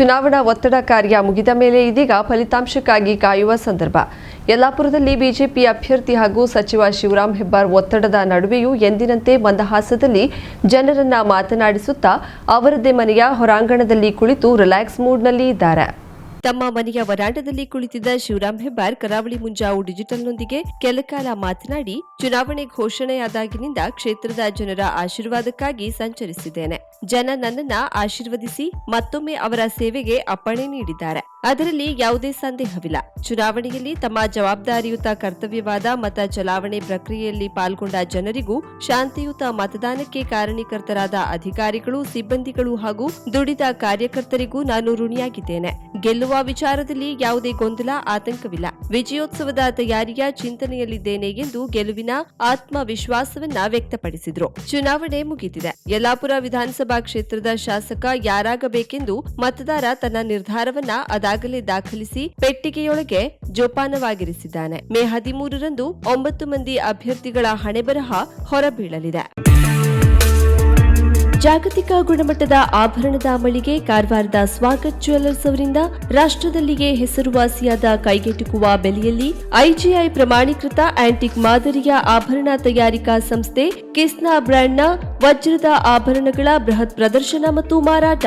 ಚುನಾವಣಾ ಒತ್ತಡ ಕಾರ್ಯ ಮುಗಿದ ಮೇಲೆ ಇದೀಗ ಫಲಿತಾಂಶಕ್ಕಾಗಿ ಕಾಯುವ ಸಂದರ್ಭ. ಯಲ್ಲಾಪುರದಲ್ಲಿ ಬಿಜೆಪಿ ಅಭ್ಯರ್ಥಿ ಹಾಗೂ ಸಚಿವ ಶಿವರಾಂ ಹೆಬ್ಬಾರ್ ಒತ್ತಡದ ನಡುವೆಯೂ ಎಂದಿನಂತೆ ಮಂದಹಾಸದಲ್ಲಿ ಜನರನ್ನ ಮಾತನಾಡಿಸುತ್ತಾ ಅವರದೇ ಮನೆಯ ಹೊರಾಂಗಣದಲ್ಲಿ ಕುಳಿತು ರಿಲ್ಯಾಕ್ಸ್ ಮೂಡ್ನಲ್ಲಿ ಇದ್ದಾರೆ. ತಮ್ಮ ಮನೆಯ ವರಾಂಡದಲ್ಲಿ ಕುಳಿತಿದ್ದ ಶಿವರಾಮ್ ಹೆಬ್ಬಾರ್ ಕರಾವಳಿ ಮುಂಜಾವು ಡಿಜಿಟಲ್ನೊಂದಿಗೆ ಕೆಲಕಾಲ ಮಾತನಾಡಿ, ಚುನಾವಣೆ ಘೋಷಣೆಯಾದಾಗಿನಿಂದ ಕ್ಷೇತ್ರದ ಜನರ ಆಶೀರ್ವಾದಕ್ಕಾಗಿ ಸಂಚರಿಸಿದ್ದೇನೆ. ಜನ ನನ್ನನ್ನ ಆಶೀರ್ವದಿಸಿ ಮತ್ತೊಮ್ಮೆ ಅವರ ಸೇವೆಗೆ ಅಪ್ಪಣೆ ನೀಡಿದ್ದಾರೆ. ಅದರಲ್ಲಿ ಯಾವುದೇ ಸಂದೇಹವಿಲ್ಲ. ಚುನಾವಣೆಯಲ್ಲಿ ತಮ್ಮ ಜವಾಬ್ದಾರಿಯುತ ಕರ್ತವ್ಯವಾದ ಮತ ಚಲಾವಣೆ ಪ್ರಕ್ರಿಯೆಯಲ್ಲಿ ಪಾಲ್ಗೊಂಡ ಜನರಿಗೂ ಶಾಂತಿಯುತ ಮತದಾನಕ್ಕೆ ಕಾರಣೀಕರ್ತರಾದ ಅಧಿಕಾರಿಗಳು, ಸಿಬ್ಬಂದಿಗಳು ಹಾಗೂ ದುಡಿದ ಕಾರ್ಯಕರ್ತರಿಗೂ ನಾನು ಋಣಿಯಾಗಿದ್ದೇನೆ. ಗೆಲ್ಲುವ ವಿಚಾರದಲ್ಲಿ ಯಾವುದೇ ಗೊಂದಲ, ಆತಂಕವಿಲ್ಲ. ವಿಜಯೋತ್ಸವದ ತಯಾರಿಯ ಚಿಂತನೆಯಲ್ಲಿದ್ದೇನೆ ಎಂದು ಗೆಲುವಿನ ಆತ್ಮವಿಶ್ವಾಸವನ್ನ ವ್ಯಕ್ತಪಡಿಸಿದರು. ಚುನಾವಣೆ ಮುಗಿದಿದೆ. ಯಲ್ಲಾಪುರ ವಿಧಾನಸಭಾ ಕ್ಷೇತ್ರದ ಶಾಸಕ ಯಾರಾಗಬೇಕೆಂದು ಮತದಾರ ತನ್ನ ನಿರ್ಧಾರವನ್ನ ಅದಾಗಲೇ ದಾಖಲಿಸಿ ಪೆಟ್ಟಿಗೆಯೊಳಗೆ ಜೋಪಾನವಾಗಿರಿಸಿದ್ದಾನೆ. ಮೇ ಹದಿಮೂರರಂದು ಒಂಬತ್ತು ಮಂದಿ ಅಭ್ಯರ್ಥಿಗಳ ಹಣೆಬರಹ ಹೊರಬೀಳಲಿದೆ. ಜಾಗತಿಕ ಗುಣಮಟ್ಟದ ಆಭರಣದ ಮಳಿಗೆ ಕಾರವಾರದ ಸ್ವಾಗತ್ ಜ್ಯುವೆಲ್ಲರ್ಸ್ ಅವರಿಂದ ರಾಷ್ಟ್ರದಲ್ಲಿಯೇ ಹೆಸರುವಾಸಿಯಾದ ಕೈಗೆಟುಕುವ ಬೆಲೆಯಲ್ಲಿ ಐಜಿಐ ಪ್ರಮಾಣೀಕೃತ ಆಂಟಿಕ್ ಮಾದರಿಯ ಆಭರಣ ತಯಾರಿಕಾ ಸಂಸ್ಥೆ ಕಿಸ್ನಾ ಬ್ರ್ಯಾಂಡ್ನ ವಜ್ರದ ಆಭರಣಗಳ ಬೃಹತ್ ಪ್ರದರ್ಶನ ಮತ್ತು ಮಾರಾಟ.